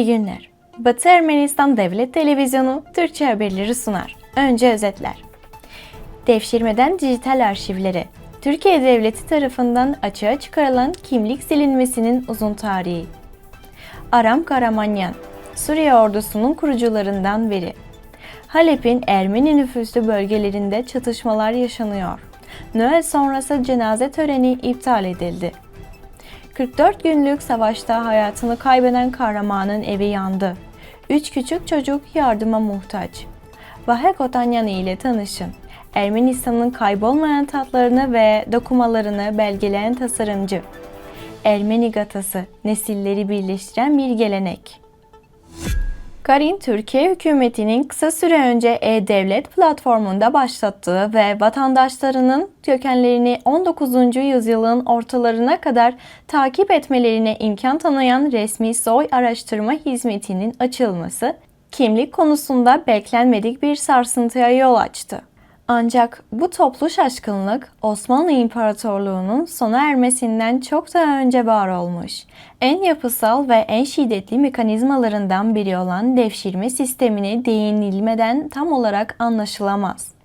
İyi günler. Batı Ermenistan Devlet Televizyonu Türkçe haberleri sunar. Önce özetler. Devşirmeden dijital arşivlere. Türkiye Devleti tarafından açığa çıkarılan kimlik silinmesinin uzun tarihi. Aram Karamanyan, Suriye ordusunun kurucularından biri. Halep'in Ermeni nüfuslu bölgelerinde çatışmalar yaşanıyor. Noel sonrası cenaze töreni iptal edildi. 44 günlük savaşta hayatını kaybeden kahramanın evi yandı. Üç küçük çocuk yardıma muhtaç. Vahek Otanyani ile tanışın. Ermenistan'ın kaybolmayan tatlarını ve dokumalarını belgeleyen tasarımcı. Ermeni gatası, nesilleri birleştiren bir gelenek. Karin, Türkiye hükümetinin kısa süre önce e-devlet platformunda başlattığı ve vatandaşlarının kökenlerini 19. yüzyılın ortalarına kadar takip etmelerine imkan tanıyan resmi soy araştırma hizmetinin açılması, kimlik konusunda beklenmedik bir sarsıntıya yol açtı. Ancak bu toplu şaşkınlık Osmanlı İmparatorluğu'nun sona ermesinden çok daha önce var olmuş. En yapısal ve en şiddetli mekanizmalarından biri olan devşirme sistemine değinilmeden tam olarak anlaşılamaz.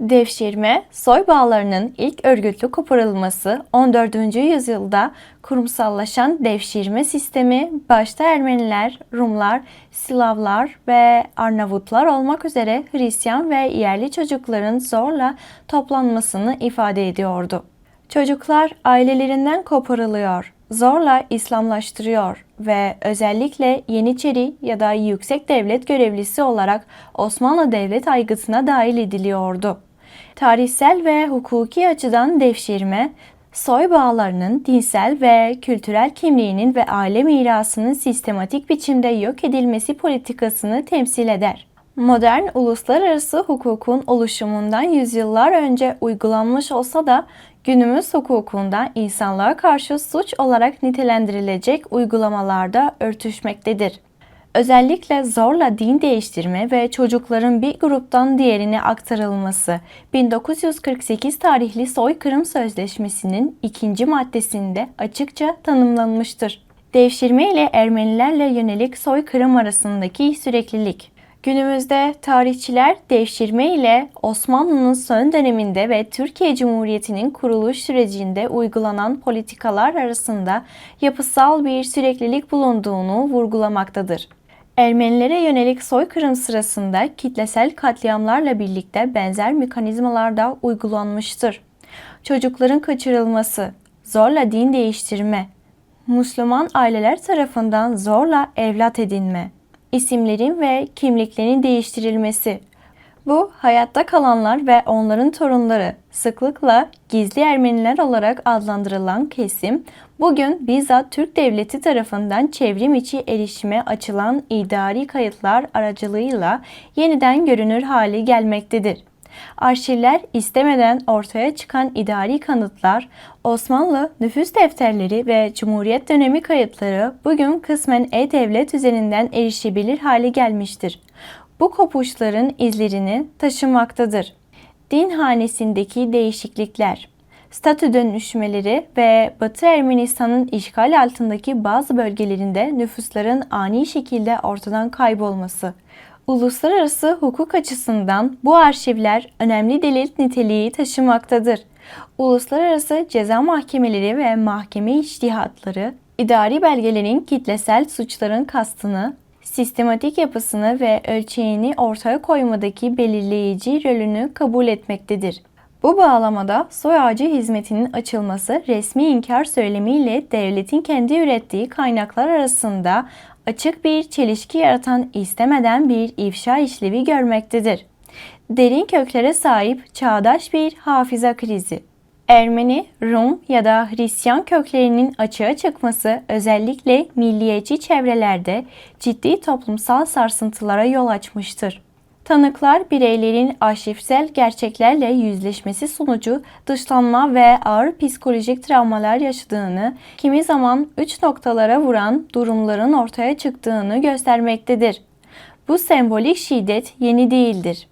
Devşirme, soy bağlarının ilk örgütlü koparılması 14. yüzyılda kurumsallaşan devşirme sistemi başta Ermeniler, Rumlar, Slavlar ve Arnavutlar olmak üzere Hristiyan ve yerli çocukların zorla toplanmasını ifade ediyordu. Çocuklar ailelerinden koparılıyor, zorla İslamlaştırıyor ve özellikle Yeniçeri ya da yüksek devlet görevlisi olarak Osmanlı devlet aygıtına dahil ediliyordu. Tarihsel ve hukuki açıdan devşirme, soy bağlarının dinsel ve kültürel kimliğinin ve aile mirasının sistematik biçimde yok edilmesi politikasını temsil eder. Modern uluslararası hukukun oluşumundan yüzyıllar önce uygulanmış olsa da günümüz hukukunda insanlığa karşı suç olarak nitelendirilecek uygulamalarda örtüşmektedir. Özellikle zorla din değiştirme ve çocukların bir gruptan diğerine aktarılması 1948 tarihli Soykırım Sözleşmesi'nin ikinci maddesinde açıkça tanımlanmıştır. Devşirme ile Ermenilerle yönelik soykırım arasındaki süreklilik Günümüzde tarihçiler devşirme ile Osmanlı'nın son döneminde ve Türkiye Cumhuriyeti'nin kuruluş sürecinde uygulanan politikalar arasında yapısal bir süreklilik bulunduğunu vurgulamaktadır. Ermenilere yönelik soykırım sırasında kitlesel katliamlarla birlikte benzer mekanizmalar da uygulanmıştır. Çocukların kaçırılması, zorla din değiştirme, Müslüman aileler tarafından zorla evlat edinme, isimlerin ve kimliklerin değiştirilmesi. Bu hayatta kalanlar ve onların torunları sıklıkla gizli Ermeniler olarak adlandırılan kesim bugün bizzat Türk Devleti tarafından çevrim içi erişime açılan idari kayıtlar aracılığıyla yeniden görünür hale gelmektedir. Arşivler istemeden ortaya çıkan idari kanıtlar, Osmanlı nüfus defterleri ve Cumhuriyet dönemi kayıtları bugün kısmen e-devlet üzerinden erişebilir hale gelmiştir. Bu kopuşların izlerini taşımaktadır. Din hanesindeki değişiklikler statü dönüşmeleri ve Batı Ermenistan'ın işgal altındaki bazı bölgelerinde nüfusların ani şekilde ortadan kaybolması, Uluslararası hukuk açısından bu arşivler önemli delil niteliği taşımaktadır. Uluslararası ceza mahkemeleri ve mahkeme içtihatları, idari belgelerin kitlesel suçların kastını, sistematik yapısını ve ölçeğini ortaya koymadaki belirleyici rolünü kabul etmektedir. Bu bağlamada soy ağacı hizmetinin açılması resmi inkar söylemiyle devletin kendi ürettiği kaynaklar arasında açık bir çelişki yaratan istemeden bir ifşa işlevi görmektedir. Derin köklere sahip çağdaş bir hafıza krizi. Ermeni, Rum ya da Hristiyan köklerinin açığa çıkması özellikle milliyetçi çevrelerde ciddi toplumsal sarsıntılara yol açmıştır. Tanıklar bireylerin arşivsel gerçeklerle yüzleşmesi sonucu dışlanma ve ağır psikolojik travmalar yaşadığını, kimi zaman üç noktalara vuran durumların ortaya çıktığını göstermektedir. Bu sembolik şiddet yeni değildir.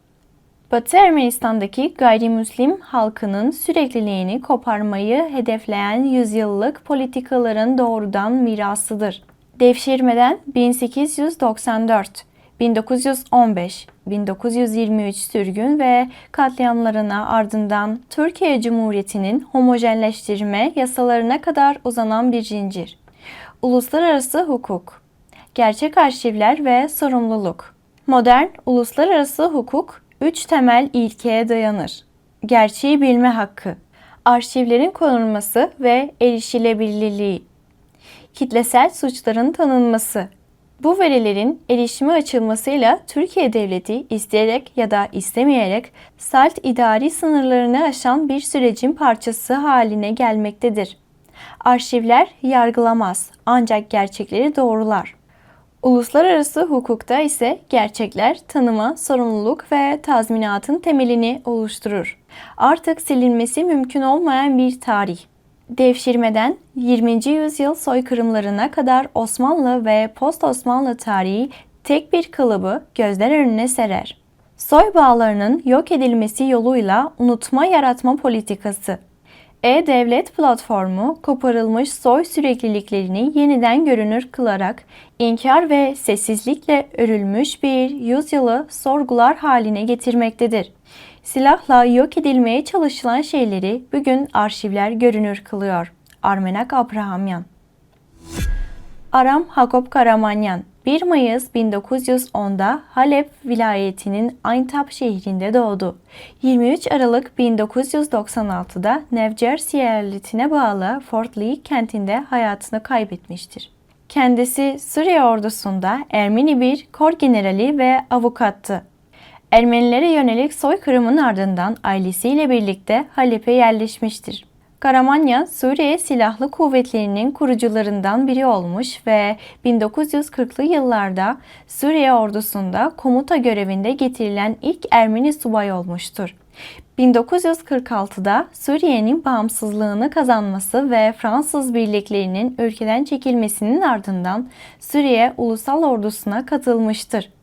Batı Ermenistan'daki gayrimüslim halkının sürekliliğini koparmayı hedefleyen yüzyıllık politikaların doğrudan mirasıdır. Devşirmeden 1894, 1915, 1923 sürgün ve katliamlarına ardından Türkiye Cumhuriyeti'nin homojenleştirme yasalarına kadar uzanan bir zincir. Uluslararası hukuk, gerçek arşivler ve sorumluluk. Modern uluslararası hukuk üç temel ilkeye dayanır. Gerçeği bilme hakkı, arşivlerin korunması ve erişilebilirliği, kitlesel suçların tanınması. Bu verilerin erişime açılmasıyla Türkiye Devleti isteyerek ya da istemeyerek salt idari sınırlarını aşan bir sürecin parçası haline gelmektedir. Arşivler yargılamaz ancak gerçekleri doğrular. Uluslararası hukukta ise gerçekler tanıma, sorumluluk ve tazminatın temelini oluşturur. Artık silinmesi mümkün olmayan bir tarih. Devşirmeden 20. yüzyıl soykırımlarına kadar Osmanlı ve post Osmanlı tarihi tek bir kalıbı gözler önüne serer. Soy bağlarının yok edilmesi yoluyla unutma yaratma politikası. E-Devlet platformu koparılmış soy sürekliliklerini yeniden görünür kılarak inkar ve sessizlikle örülmüş bir yüzyılı sorgular haline getirmektedir. Silahla yok edilmeye çalışılan şeyleri bugün arşivler görünür kılıyor. Armenak Abrahamyan Aram Hakop Karamanyan 1 Mayıs 1910'da Halep vilayetinin Aintab şehrinde doğdu. 23 Aralık 1996'da New Jersey eyaletine bağlı Fort Lee kentinde hayatını kaybetmiştir. Kendisi Suriye ordusunda Ermeni bir kor generali ve avukattı. Ermenilere yönelik soykırımın ardından ailesiyle birlikte Halep'e yerleşmiştir. Karamanyan, Suriye Silahlı Kuvvetleri'nin kurucularından biri olmuş ve 1940'lı yıllarda Suriye ordusunda komuta görevinde getirilen ilk Ermeni subay olmuştur. 1946'da Suriye'nin bağımsızlığını kazanması ve Fransız birliklerinin ülkeden çekilmesinin ardından Suriye Ulusal Ordusu'na katılmıştır.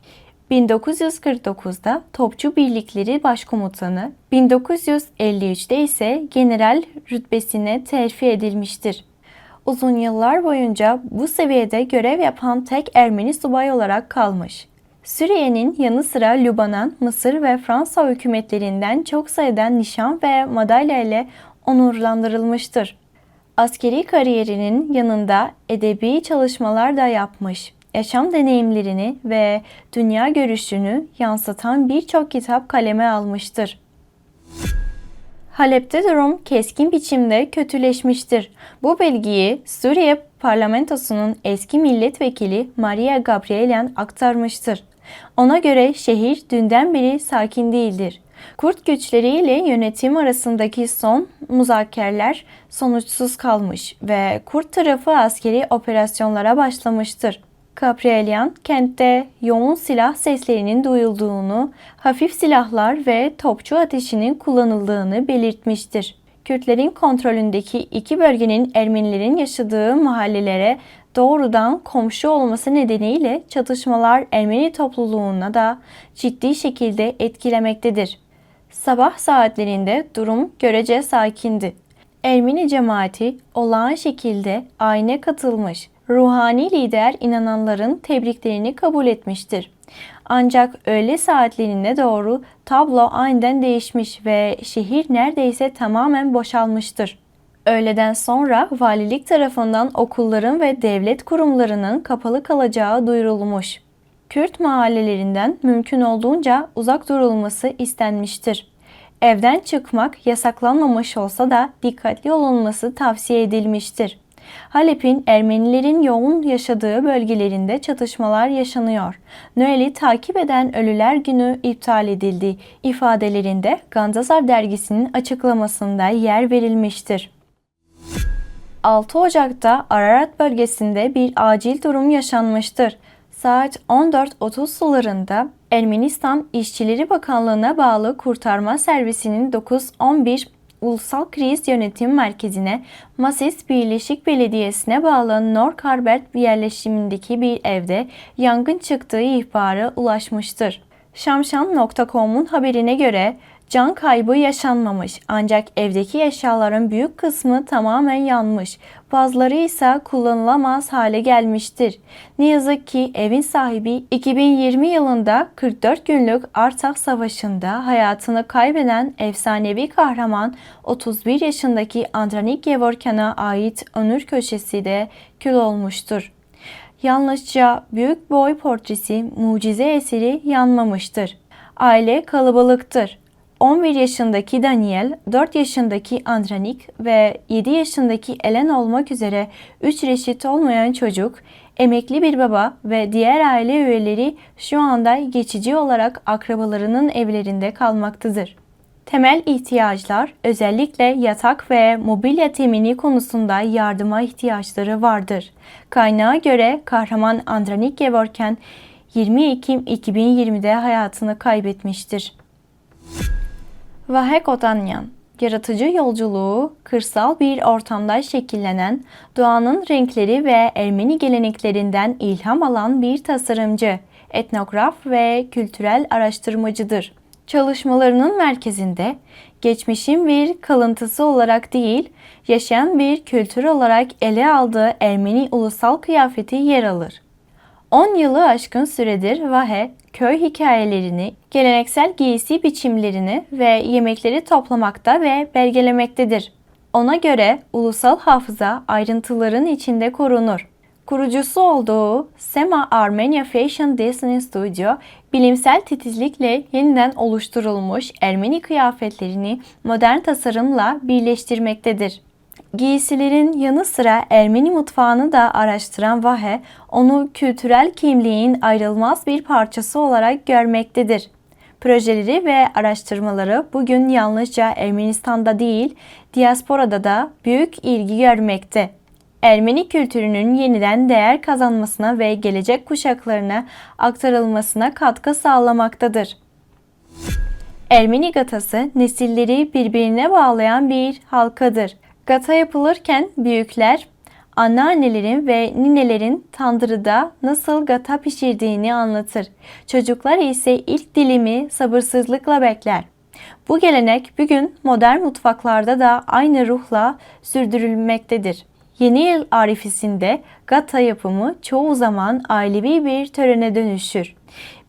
1949'da Topçu Birlikleri Başkomutanı, 1953'te ise general rütbesine terfi edilmiştir. Uzun yıllar boyunca bu seviyede görev yapan tek Ermeni subay olarak kalmış. Suriye'nin yanı sıra Lübnan, Mısır ve Fransa hükümetlerinden çok sayıda nişan ve madalya ile onurlandırılmıştır. Askeri kariyerinin yanında edebi çalışmalar da yapmış yaşam deneyimlerini ve dünya görüşünü yansıtan birçok kitap kaleme almıştır. Halep'te durum keskin biçimde kötüleşmiştir. Bu bilgiyi Suriye parlamentosunun eski milletvekili Maria Gabrielian aktarmıştır. Ona göre şehir dünden beri sakin değildir. Kurt güçleriyle yönetim arasındaki son muzakereler sonuçsuz kalmış ve Kurt tarafı askeri operasyonlara başlamıştır. Gabrielian kentte yoğun silah seslerinin duyulduğunu, hafif silahlar ve topçu ateşinin kullanıldığını belirtmiştir. Kürtlerin kontrolündeki iki bölgenin Ermenilerin yaşadığı mahallelere doğrudan komşu olması nedeniyle çatışmalar Ermeni topluluğuna da ciddi şekilde etkilemektedir. Sabah saatlerinde durum görece sakindi. Ermeni cemaati olağan şekilde ayine katılmış ruhani lider inananların tebriklerini kabul etmiştir. Ancak öğle saatlerine doğru tablo aniden değişmiş ve şehir neredeyse tamamen boşalmıştır. Öğleden sonra valilik tarafından okulların ve devlet kurumlarının kapalı kalacağı duyurulmuş. Kürt mahallelerinden mümkün olduğunca uzak durulması istenmiştir. Evden çıkmak yasaklanmamış olsa da dikkatli olunması tavsiye edilmiştir. Halep'in Ermenilerin yoğun yaşadığı bölgelerinde çatışmalar yaşanıyor. Noel'i takip eden Ölüler Günü iptal edildi ifadelerinde Gandazar dergisinin açıklamasında yer verilmiştir. 6 Ocak'ta Ararat bölgesinde bir acil durum yaşanmıştır. Saat 14.30 sularında Ermenistan İşçileri Bakanlığı'na bağlı kurtarma servisinin 911 Ulusal Kriz Yönetim Merkezi'ne Masis Birleşik Belediyesi'ne bağlı Norkarbert yerleşimindeki bir evde yangın çıktığı ihbarı ulaşmıştır. Şamşan.com'un haberine göre Can kaybı yaşanmamış ancak evdeki eşyaların büyük kısmı tamamen yanmış. Bazıları ise kullanılamaz hale gelmiştir. Ne yazık ki evin sahibi 2020 yılında 44 günlük Artak Savaşı'nda hayatını kaybeden efsanevi kahraman 31 yaşındaki Andranik Gevorkan'a ait onur köşesi de kül olmuştur. Yalnızca büyük boy portresi mucize eseri yanmamıştır. Aile kalabalıktır. 11 yaşındaki Daniel, 4 yaşındaki Andranik ve 7 yaşındaki Ellen olmak üzere 3 reşit olmayan çocuk, emekli bir baba ve diğer aile üyeleri şu anda geçici olarak akrabalarının evlerinde kalmaktadır. Temel ihtiyaçlar özellikle yatak ve mobilya temini konusunda yardıma ihtiyaçları vardır. Kaynağa göre kahraman Andranik Gevorken 20 Ekim 2020'de hayatını kaybetmiştir. Vahek Otanyan Yaratıcı yolculuğu, kırsal bir ortamda şekillenen, doğanın renkleri ve Ermeni geleneklerinden ilham alan bir tasarımcı, etnograf ve kültürel araştırmacıdır. Çalışmalarının merkezinde geçmişin bir kalıntısı olarak değil, yaşayan bir kültür olarak ele aldığı Ermeni ulusal kıyafeti yer alır. 10 yılı aşkın süredir Vahe, köy hikayelerini, geleneksel giysi biçimlerini ve yemekleri toplamakta ve belgelemektedir. Ona göre ulusal hafıza ayrıntıların içinde korunur. Kurucusu olduğu Sema Armenia Fashion Design Studio, bilimsel titizlikle yeniden oluşturulmuş Ermeni kıyafetlerini modern tasarımla birleştirmektedir. Giysilerin yanı sıra Ermeni mutfağını da araştıran Vahe, onu kültürel kimliğin ayrılmaz bir parçası olarak görmektedir. Projeleri ve araştırmaları bugün yalnızca Ermenistan'da değil, diasporada da büyük ilgi görmekte. Ermeni kültürünün yeniden değer kazanmasına ve gelecek kuşaklarına aktarılmasına katkı sağlamaktadır. Ermeni gatası nesilleri birbirine bağlayan bir halkadır. Gata yapılırken büyükler anneannelerin ve ninelerin tandırıda nasıl gata pişirdiğini anlatır. Çocuklar ise ilk dilimi sabırsızlıkla bekler. Bu gelenek bugün modern mutfaklarda da aynı ruhla sürdürülmektedir. Yeni yıl arifesinde gata yapımı çoğu zaman ailevi bir törene dönüşür.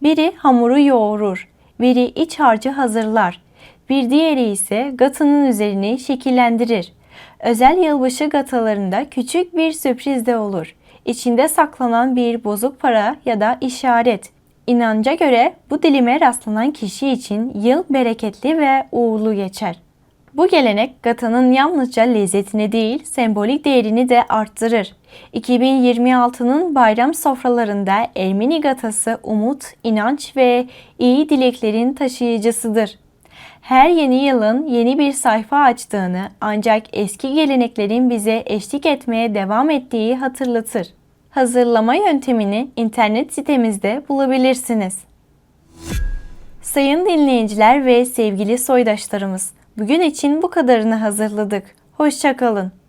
Biri hamuru yoğurur, biri iç harcı hazırlar, bir diğeri ise gatının üzerini şekillendirir. Özel yılbaşı gatalarında küçük bir sürpriz de olur. İçinde saklanan bir bozuk para ya da işaret. İnanca göre bu dilime rastlanan kişi için yıl bereketli ve uğurlu geçer. Bu gelenek gatanın yalnızca lezzetini değil, sembolik değerini de arttırır. 2026'nın bayram sofralarında Ermeni gatası umut, inanç ve iyi dileklerin taşıyıcısıdır her yeni yılın yeni bir sayfa açtığını ancak eski geleneklerin bize eşlik etmeye devam ettiği hatırlatır. Hazırlama yöntemini internet sitemizde bulabilirsiniz. Sayın dinleyiciler ve sevgili soydaşlarımız, bugün için bu kadarını hazırladık. Hoşçakalın.